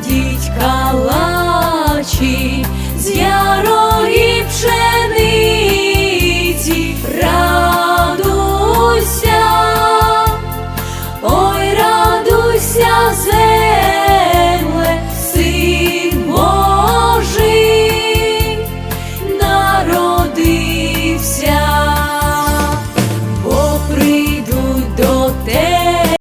Кладіть калачі з ярої пшениці, радуйся, ой, радуйся, земля.